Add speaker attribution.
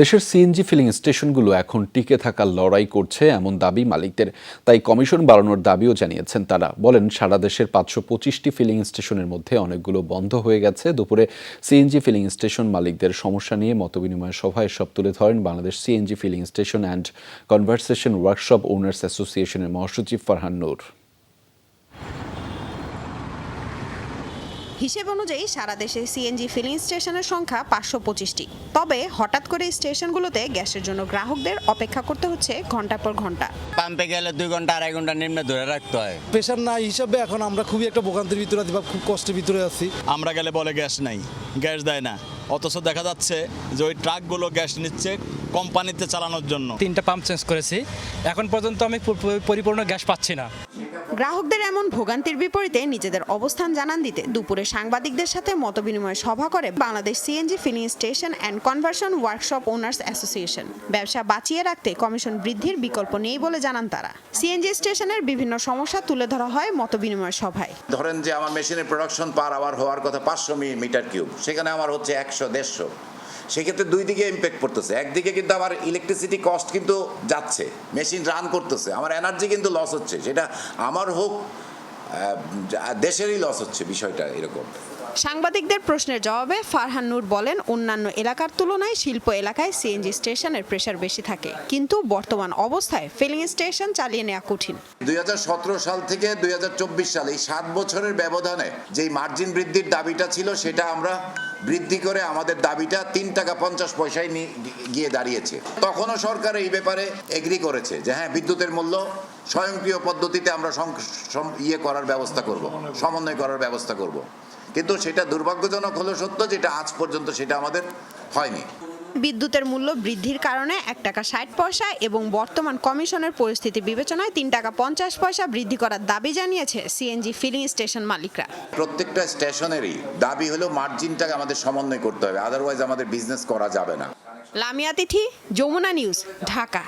Speaker 1: দেশের CNG filling স্টেশনগুলো এখন টিকে থাকার লড়াই করছে এমন দাবি মালিকদের। তাই কমিশন বাড়ানোর দাবিও জানিয়েছেন তারা। বলেন, সারা দেশের পাঁচশো পঁচিশটি ফিলিং স্টেশনের মধ্যে অনেকগুলো বন্ধ হয়ে গেছে। দুপুরে সিএনজি ফিলিং স্টেশন মালিকদের সমস্যা নিয়ে মতবিনিময় সভায় সব তুলে ধরেন Bangladesh CNG filling station and conversation workshop owners অ্যাসোসিয়েশনের মহাসচিব ফারহান নূর।
Speaker 2: হিসেব অনুযায়ী সারা দেশে সিএনজি ফিলিং স্টেশনের সংখ্যা পাঁচশো পঁচিশটি। তবে হঠাৎ করে স্টেশনগুলোতে গ্যাসের জন্য গ্রাহকদের অপেক্ষা করতে হচ্ছে ঘণ্টার পর ঘণ্টা।
Speaker 3: পাম্পে গেলে দুই ঘণ্টা আড়াই ঘণ্টা নিম্নে ধরে রাখতে হয়।
Speaker 4: প্রেশার নাই হিসাবে এখন আমরা খুবই একটা ভোগান্তির ভিতরে আছি বা খুব কষ্টের ভিতরে আছি।
Speaker 5: আমরা গেলে বলে গ্যাস নাই গ্যাস দেয় না। অথচ দেখা যাচ্ছে যে ওই ট্রাকগুলো গ্যাস নিচ্ছে কোম্পানিতে চালানোর জন্য।
Speaker 6: তিনটা পাম্প চেঞ্জ করেছি। এখন পর্যন্ত আমি পরিপূর্ণ গ্যাস পাচ্ছি না।
Speaker 2: গ্রাহকদের এমন ভোগান্তির বিপরীতে নিজেদের অবস্থান জানান দিতে। দুপুরে সাংবাদিকদের সাথে মতবিনিময় সভা করে Bangladesh CNG filling station and conversion workshop owners association. ব্যবসা বাঁচিয়ে রাখতে কমিশন বৃদ্ধির বিকল্প নেই বলে জানান তারা। সিএনজি স্টেশনের বিভিন্ন সমস্যা তুলে ধরা হয় মতবিনিময় সভায়।
Speaker 7: ধরেন যে আমার মেশিনের প্রোডাকশন পার আওয়ার হওয়ার কথা পাঁচশো মিটার কিউব সেখানে আমার হচ্ছে একশো, দেড়শো। সেক্ষেত্রে দুই দিকে ইম্প্যাক্ট পড়তেছে। একদিকে কিন্তু আমার ইলেকট্রিসিটি কস্ট কিন্তু যাচ্ছে মেশিন রান করতেছে আমার এনার্জি কিন্তু লস হচ্ছে সেটা আমার হোক দেশেরই লস হচ্ছে বিষয়টা এরকম।
Speaker 2: সাংবাদিকদের প্রশ্নের জবাবে ফারহান নূর বলেন অন্যান্য এলাকার তুলনায় শিল্প এলাকায় সিএনজি স্টেশনের প্রেশার বেশি থাকে কিন্তু বর্তমান অবস্থায় ফিলিং স্টেশন চালিয়ে নেওয়া কঠিন।
Speaker 7: দুই হাজার সতেরো সাল থেকে দুই হাজার চব্বিশ সাল এই সাত বছরের ব্যবধানে যেই মার্জিন বৃদ্ধির দাবিটা ছিল সেটা আমরা বৃদ্ধি করে আমাদের দাবিটা তিন টাকা পঞ্চাশ পয়সায় গিয়ে দাঁড়িয়েছে। তখনও সরকার এই ব্যাপারে এগ্রি করেছে যে হ্যাঁ বিদ্যুতের মূল্য স্বয়ংক্রিয় পদ্ধতিতে আমরা ইয়ে করার ব্যবস্থা করব, সমন্বয় করার ব্যবস্থা করব। কিন্তু সেটা দুর্ভাগ্যজনক হলো সত্য, যেটা আজ পর্যন্ত সেটা আমাদের হয়নি।
Speaker 2: বিদ্যুতের মূল্য বৃদ্ধির কারণে এক টাকা ষাট পয়সা এবং বর্তমান কমিশনের পরিস্থিতি বিবেচনায় তিন টাকা পঞ্চাশ পয়সা বৃদ্ধি করার দাবি জানিয়েছে সিএনজি ফিলিং স্টেশন মালিকরা।
Speaker 7: প্রত্যেকটা স্টেশনেরই দাবি হলো মার্জিনটাকে আমাদের সমন্বয় করতে হবে আদারওয়াইজ আমাদের বিজনেস করা যাবে না।
Speaker 2: লামিয়া তিথি যমুনা নিউজ ঢাকা।